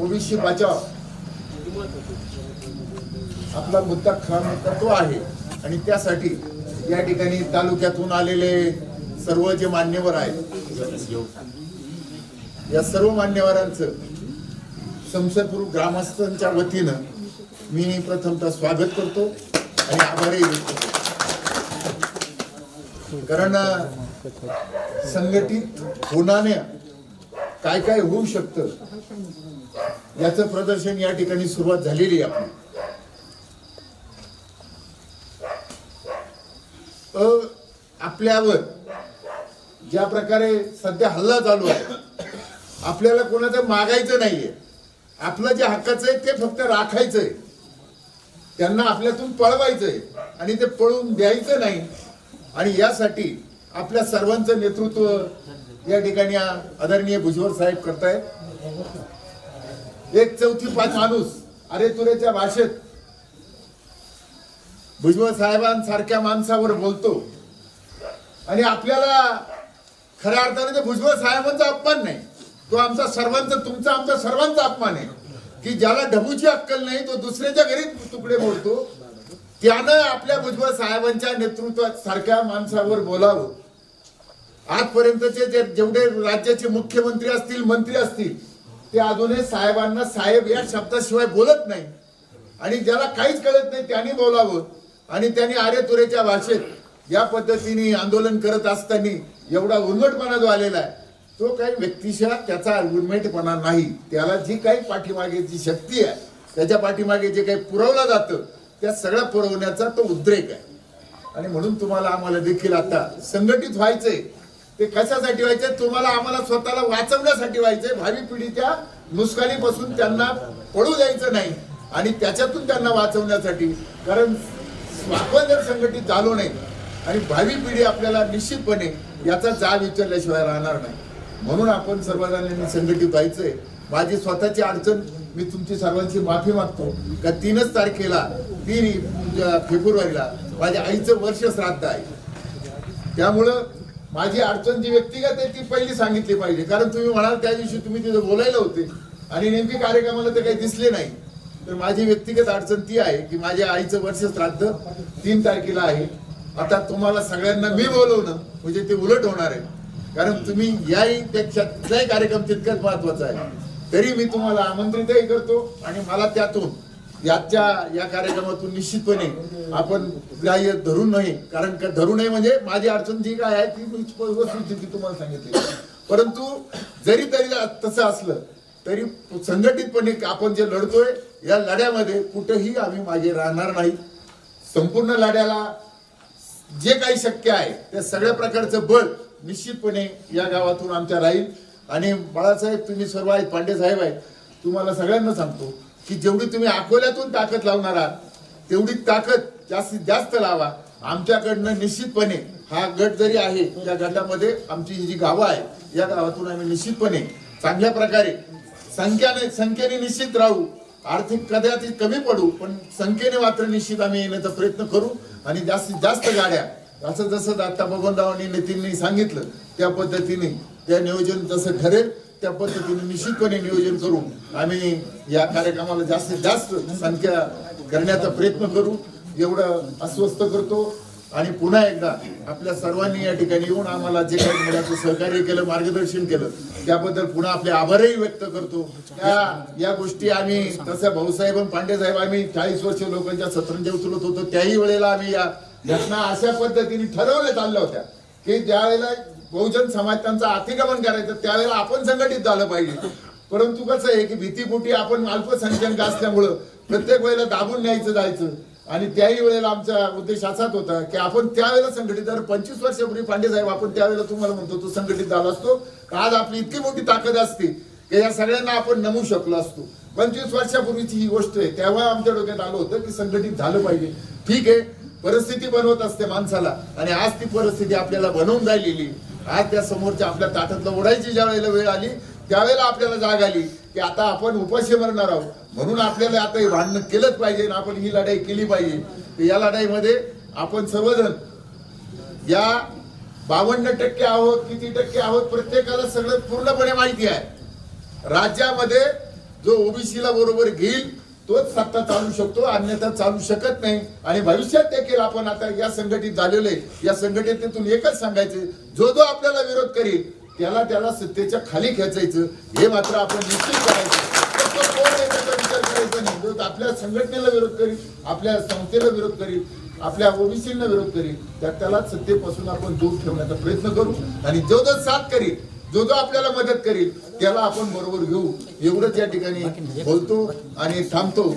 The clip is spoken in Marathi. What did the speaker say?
ओबीसी बचाव आपला मुद्दा खरा मुद्दा तो आहे. आणि त्यासाठी या ठिकाणी तालुक्यातून आलेले सर्व जे मान्यवर आहेत या सर्व मान्यवरांचं संसदपूर ग्रामस्थांच्या वतीनं मी प्रथमतः स्वागत करतो आणि आभारही व्यक्त करतो. कारण संघटित होण्याने काय काय होऊ शकतं याचं प्रदर्शन या ठिकाणी सुरुवात झालेली आहे आपली. आपल्यावर ज्या प्रकारे सध्या हल्ला चालू आहे आपल्याला कोणाचं मागायचं नाहीये. आपलं जे हक्काचं आहे ते फक्त राखायचंय. त्यांना आपल्यातून पळवायचंय आणि ते पळून द्यायचं नाही. आणि यासाठी आपल्या सर्वांचं नेतृत्व या ठिकाणी आदरणीय भुजबळ साहेब करतायत. एक चौथी पाच माणूस. अरे तुरेच्या भाषेत. भुजबळ साहेबांसारख्या माणसावर बोलतो. आणि आपल्याला खऱ्या अर्थाने ते भुजबळ साहेबांचा अपमान नाही. तो आमचा सर्वांचा तुमचा आमचा सर्वांचा अपमान आहे. की ज्याला ढबूची अक्कल नाही तो दुसऱ्याच्या घरी तुकडे मोडतो. त्यानं आपल्या भुजबळ साहेबांच्या नेतृत्वात सारख्या माणसावर बोलावं. आजपर्यंतचे जे जेवढे राज्याचे मुख्यमंत्री असतील मंत्री असतील ते अजूनही साहेबांना साहेब या शब्दाशिवाय बोलत नाही. आणि ज्याला काहीच कळत नाही त्यांनी बोलावं. आणि त्यांनी आरे तुरेच्या भाषेत या पद्धतीने आंदोलन करत असताना एवढा उन्मटपणा जो आलेला आहे. तो काही व्यक्तिशः त्याचा उलमेटपणा नाही. त्याला जी काही पाठीमागेची शक्ती आहे त्याच्या पाठीमागे जे काही पुरवलं जातं त्या सगळ्या पुरवण्याचा तो उद्रेक आहे. आणि म्हणून तुम्हाला आम्हाला देखील आता संघटित व्हायचंय. ते कशासाठी व्हायचे? तुम्हाला आम्हाला स्वतःला वाचवण्यासाठी व्हायचंय भावी पिढीच्या नुसकानीपासून त्यांना पडू द्यायचं नाही आणि त्याच्यातून त्यांना वाचवण्यासाठी. कारण आपण जर संघटित झालो नाही आणि भावी पिढी आपल्याला निश्चितपणे याचा जाब विचारल्याशिवाय राहणार नाही. म्हणून आपण सर्वजणांनी संघटित व्हायचंय. माझी स्वतःची अडचण मी तुमची सर्वांची माफी मागतो. का तीनच तारखेला तीन फेब्रुवारीला माझ्या आईचं वर्ष श्राद्ध आहे. त्यामुळं माझी अडचण जी व्यक्तिगत आहे ती पहिली सांगितली पाहिजे. कारण तुम्ही म्हणाल त्या दिवशी तुम्ही तिथे बोलायला होते. आणि नेमकी कार्यक्रमाला ते काही दिसले नाही. तर माझी व्यक्तिगत अडचण ती आहे की माझ्या आईचं वर्ष श्राद्ध तीन तारखेला आहे. आता तुम्हाला सगळ्यांना मी बोलवणं म्हणजे ते उलट होणार आहे. कारण तुम्ही याही पेक्षा कुठलाही कार्यक्रम तितकाच महत्त्वाचा आहे. तरी मी तुम्हाला आमंत्रितही करतो आणि मला त्यातून याच्या या कार्यक्रमातून निश्चितपणे आपण ग्राह्य धरू नये. कारण का धरू नये म्हणजे माझी अडचण जी काय आहे ती मी वस्तुस्थिती तुम्हाला सांगितली. परंतु जरी तरी तसं असलं तरी संघटितपणे आपण जे लढतोय या लढ्यामध्ये कुठेही आम्ही मागे राहणार नाही. संपूर्ण लढ्याला जे काही शक्य आहे त्या सगळ्या प्रकारचं बळ निश्चितपणे या गावातून आमच्या राहील. आणि बाळासाहेब तुम्ही सर्व आहेत पांडे साहेब आहेत तुम्हाला सगळ्यांना सांगतो की जेवढी तुम्ही अकोल्यातून ताकद लावणार आहात तेवढी ताकद जास्तीत जास्त लावा. आमच्याकडनं निश्चितपणे हा गट जरी आहे या गटामध्ये आमची ही जी गावं आहे या गावातून आम्ही निश्चितपणे चांगल्या प्रकारे संख्याने संख्येने निश्चित राहू. आर्थिक कदाचित कमी पडू पण संख्येने मात्र निश्चित आम्ही येण्याचा प्रयत्न करू आणि जास्तीत जास्त गाड्या असं जसं आता बबनराव नितीननी सांगितलं त्या पद्धतीने त्या नियोजन जसं ठरेल त्या पद्धतीने निश्चितपणे नियोजन करून आम्ही या कार्यक्रमाला जास्तीत जास्त संख्या करण्याचा प्रयत्न करू एवढं अस्वस्थ करतो. आणि पुन्हा एकदा आपल्या सर्वांनी या ठिकाणी येऊन आम्हाला जे काही मुलाचं सहकार्य केलं मार्गदर्शन केलं त्याबद्दल पुन्हा आपले आभारही व्यक्त करतो. त्या या गोष्टी आम्ही तसं भाऊसाहेब आणि पांडे साहेब आम्ही चाळीस वर्ष लोकांच्या सत्रांच्या उचलत होतो. त्याही वेळेला आम्ही या घटना अशा पद्धतीने ठरवल्या चालल्या होत्या. की ज्या वेळेला बहुजन समाज त्यांचं अतिक्रमण करायचं त्यावेळेला आपण संघटित झालं पाहिजे. परंतु कसं आहे की भीतीपोटी आपण अल्पसंख्याक असल्यामुळं प्रत्येक वेळेला दाबून न्यायचं जायचं. आणि त्याही वेळेला आमचा उद्देश असाच होता की आपण त्यावेळेला संघटित जर पंचवीस वर्षापूर्वी पांडे साहेब आपण त्यावेळेला तुम्हाला म्हणतो तो संघटित झाला असतो. आज आपली इतकी मोठी ताकद असते की या सगळ्यांना आपण नमू शकलो असतो. पंचवीस वर्षापूर्वीची ही गोष्ट आहे. तेव्हा आमच्या डोक्यात आलं होतं की संघटित झालं पाहिजे. ठीक आहे. परिस्थिती बनवत असते माणसाला. आणि आज ती परिस्थिती आपल्याला बनवून राहिलेली. आज त्या समोरच्या आपल्या ताटातलं ओढायची ज्या वेळेला वेळ आली त्यावेळेला आपल्याला जाग आली की आता आपण उपाशी मरणार आहोत. म्हणून आपल्याला आता हे भांडण केलंच पाहिजे आणि आपण ही लढाई केली पाहिजे. या लढाईमध्ये आपण सर्वजण या बावन्न टक्के आहोत किती टक्के आहोत प्रत्येकाला सगळं पूर्णपणे माहिती आहे. राज्यामध्ये जो ओबीसीला बरोबर घेईल तोच सत्ता चालू शकतो अन्यथा चालू शकत नाही. आणि भविष्यात देखील आपण आता या संघटित झालेलो आहे या संघटनेतून एकच सांगायचं जो जो आपल्याला विरोध करील त्याला त्याला सत्तेच्या खाली खेचायचं हे मात्र आपण निश्चित करायचं. आहे विचार करायचा नाही. जो आपल्या संघटनेला विरोध करील आपल्या संस्थेला विरोध करील आपल्या ओबीसीला विरोध करील त्या त्याला सत्तेपासून आपण दूर ठेवण्याचा प्रयत्न करू. आणि जो जो साथ करील जो जो आपल्याला मदत करील त्याला आपण बरोबर घेऊ. एवढंच या ठिकाणी बोलतो आणि थांबतो.